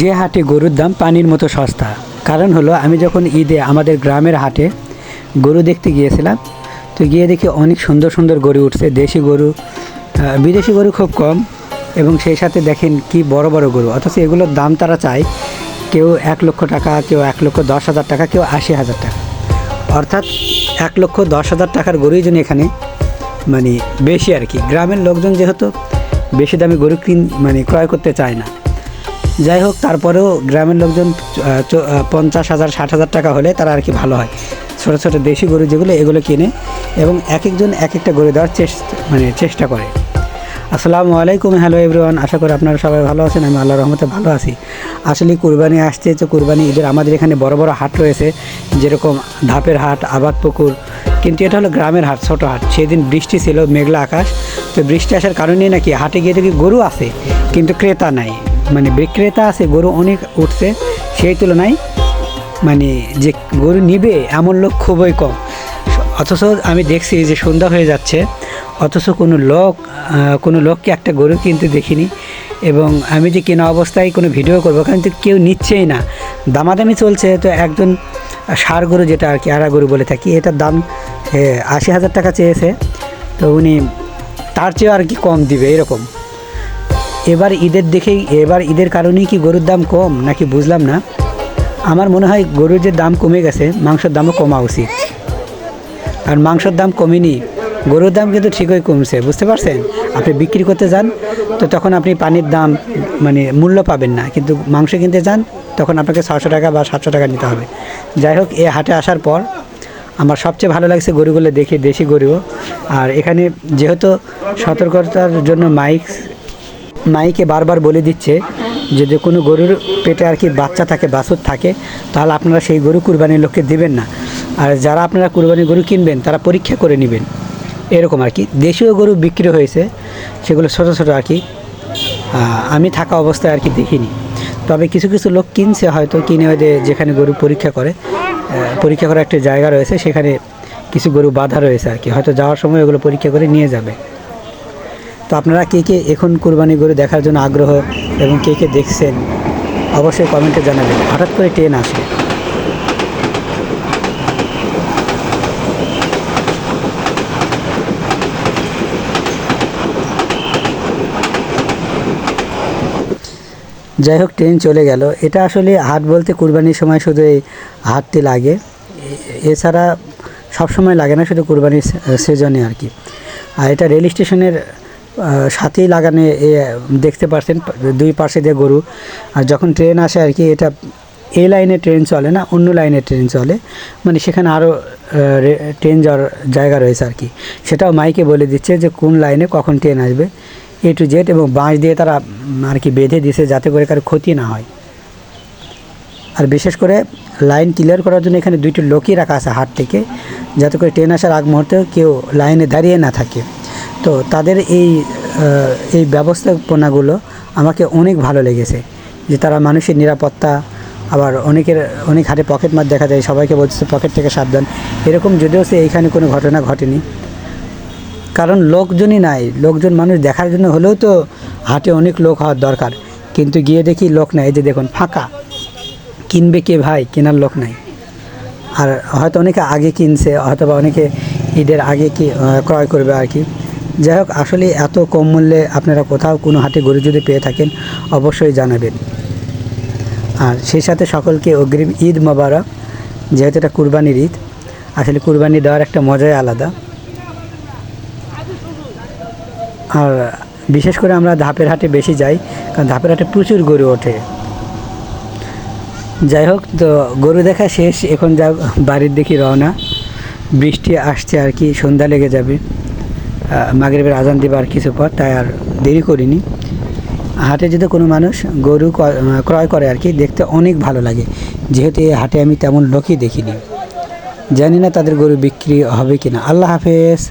যে হাটে গরুর দাম পানির মতো সস্তা। কারণ হলো, আমি যখন ঈদে আমাদের গ্রামের হাটে গরু দেখতে গিয়েছিলাম, তো গিয়ে দেখি অনেক সুন্দর সুন্দর গরু উঠছে। দেশি গরু বিদেশি গরু খুব কম এবং সেই সাথে দেখেন কি বড় বড় গরু। অথচ এগুলোর দাম তারা চায় কেউ এক লক্ষ টাকা, কেউ এক লক্ষ দশ হাজার টাকা, কেউ আশি হাজার টাকা। অর্থাৎ এক লক্ষ দশ হাজার টাকার গরুই যেন এখানে মানে বেশি আর কি। গ্রামের লোকজন যেহেতু বেশি দামে গরু কিন মানে ক্রয় করতে চায় না। যাই হোক, তারপরেও গ্রামের লোকজন পঞ্চাশ হাজার, ষাট হাজার টাকা হলে তারা আর কি ভালো হয়। ছোটো ছোটো দেশি গরু যেগুলো, এগুলো কিনে এবং এক একজন এক একটা গরু দেওয়ার চেষ্টা মানে চেষ্টা করে। আসসালামু আলাইকুম, হ্যালো এভরিওয়ান, আশা করি আপনারা সবাই ভালো আছেন, আমি আল্লাহ রহমতে ভালো আছি। আসলে কুরবানি আসছে, তো কুরবানি ঈদের, আমাদের এখানে বড় বড় হাট রয়েছে, যেরকম ধাপের হাট, আবাদ পুকুর, কিন্তু এটা হলো গ্রামের হাট, ছোটো হাট। সেদিন বৃষ্টি ছিল, মেঘলা আকাশ, তো বৃষ্টি আসার কারণেই নাকি হাটে গিয়ে দেখি গরু আছে, কিন্তু ক্রেতা নাই। মানে বিক্রেতা আছে, গরু অনেক উঠছে, সেই তুলনায় মানে যে গরু নিবে এমন লোক খুবই কম। অথচ আমি দেখছি যে সন্ধ্যা হয়ে যাচ্ছে, অথচ কোনো লোক কোনো লোককে একটা গরু কিনতে দেখিনি এবং আমি যে কেনা অবস্থায় কোনো ভিডিও করব কিন্তু কেউ নিচ্ছেই না। দামাদামি চলছে, তো একজন সার গরু যেটা আর কি, আড়া গরু বলে থাকি, এটার দাম আশি হাজার টাকা চেয়েছে, তো উনি তার চেয়েও আর কি কম দিবে, এরকম। এবার ঈদের দেখেই, এবার ঈদের কারণেই কি গরুর দাম কম? নাকি বুঝলাম না। আমার মনে হয় গরুর যে দাম কমে গেছে, মাংসের দামও কমা উচিত। আর মাংসের দাম কমেনি, গরুর দাম কিন্তু ঠিকই কমছে, বুঝতে পারছেন? আপনি বিক্রি করতে যান, তো তখন আপনি পানির দাম মানে মূল্য পাবেন না। কিন্তু মাংস কিনতে যান, তখন আপনাকে ছশো টাকা বা সাতশো টাকা নিতে হবে। যাই হোক, এ হাটে আসার পর আমার সবচেয়ে ভালো লাগছে গরুগুলো দেখে, দেশি গরু। আর এখানে যেহেতু সতর্কতার জন্য মাইক মাইকে বারবার বলে দিচ্ছে যে যদি কোনো গরুর পেটে আর কি বাচ্চা থাকে, বাছুর থাকে, তাহলে আপনারা সেই গরু কুরবানির লোককে দেবেন না। আর যারা আপনারা কুরবানির গরু কিনবেন, তারা পরীক্ষা করে নেবেন। এরকম আর কি। দেশীয় গরু বিক্রি হয়েছে, সেগুলো ছোটো ছোটো আর কি। আমি থাকা অবস্থায় আর কি দেখিনি। তবে কিছু কিছু লোক কিনছে হয়তো, কিনে ওদের যেখানে গরু পরীক্ষা করে। পরীক্ষা করার একটা জায়গা রয়েছে, সেখানে কিছু গরু বাধা রয়েছে আর কি। হয়তো যাওয়ার সময় ওগুলো পরীক্ষা করে নিয়ে যাবে। তো আপনারা কে কে এখন কুরবানি গরু দেখার জন্য আগ্রহ এবং কে কে দেখছেন, অবশ্যই কমেন্টে জানাবেন। হঠাৎ করে ট্রেন আসে যাই হোক, ট্রেন চলে গেল। এটা আসলে হাট বলতে কুরবানির সময় শুধু এই হাটটি লাগে। এছাড়া সব সময় লাগে না শুধু কুরবানির সিজনে আর কি। আর এটা রেল স্টেশনের সাথেই লাগানে দেখতে পাচ্ছেন দুই পাশে দিয়ে গরু। আর যখন ট্রেন আসে আর কি, এটা এই লাইনে ট্রেন চলে না, অন্য লাইনে ট্রেন চলে। মানে সেখানে আরও ট্রেন যাওয়ার জায়গা রয়েছে আর কি। সেটাও মাইকে বলে দিচ্ছে যে, কোন লাইনে কখন ট্রেন আসবে এ টু জেড এবং বাঁশ দিয়ে তারা আর কি বেঁধে দিছে যাতে করে কারও ক্ষতি না হয়। আর বিশেষ করে লাইন ক্লিয়ার করার জন্য এখানে দুইটি লোকই রাখা আছে হাট থেকে, যাতে করে ট্রেন আসার আগ মুহূর্তে কেউ লাইনে দাঁড়িয়ে না থাকে। তো তাদের এই এই ব্যবস্থাপনাগুলো আমাকে অনেক ভালো লেগেছে। যে তারা মানুষের নিরাপত্তা, আবার অনেকের, অনেক হাটে পকেট মার দেখা যায়, সবাইকে বলছে পকেট থেকে সাবধান। এরকম যদিও সে এইখানে কোনো ঘটনা ঘটেনি। কারণ লোকজনই নাই, লোকজন মানুষ দেখার জন্য হলেও তো হাটে অনেক লোক হওয়ার দরকার। কিন্তু গিয়ে দেখি লোক নাই যে দেখুন, ফাঁকা। কিনবে কে ভাই? কেনার লোক নাই। আর হয়তো অনেকে আগে কিনছে হয়তো বা অনেকে ঈদের আগে কি ক্রয় করবে আর কি। যাই হোক, আসলে এত কম মূল্যে আপনারা কোথাও কোনো হাটে গরু যদি পেয়ে থাকেন, অবশ্যই জানাবেন। আর সেই সাথে সকলকে অগ্রিম ঈদ মোবারক, যেহেতু এটা কুরবানির ঈদ, আসলে কুরবানি দেওয়ার একটা মজাই আলাদা। আর বিশেষ করে আমরা ধাপের হাটে বেশি যাই, কারণ ধাপের হাটে প্রচুর গরু ওঠে। যাই হোক, তো গরু দেখা শেষ, এখন যা বাড়ির দেখি রওনা। বৃষ্টি আসছে আর কি, সন্ধ্যা লেগে যাবে। মাগরীবের আজান দেবার কিছু পর, তাই আর দেরি করিনি। হাটে যদি কোনো মানুষ গরু ক্রয় করে আর কি, দেখতে অনেক ভালো লাগে। যেহেতু এই হাটে আমি তেমন লোকই দেখিনি। জানি না তাদের গরু বিক্রি হবে কি না আল্লাহ হাফেজ।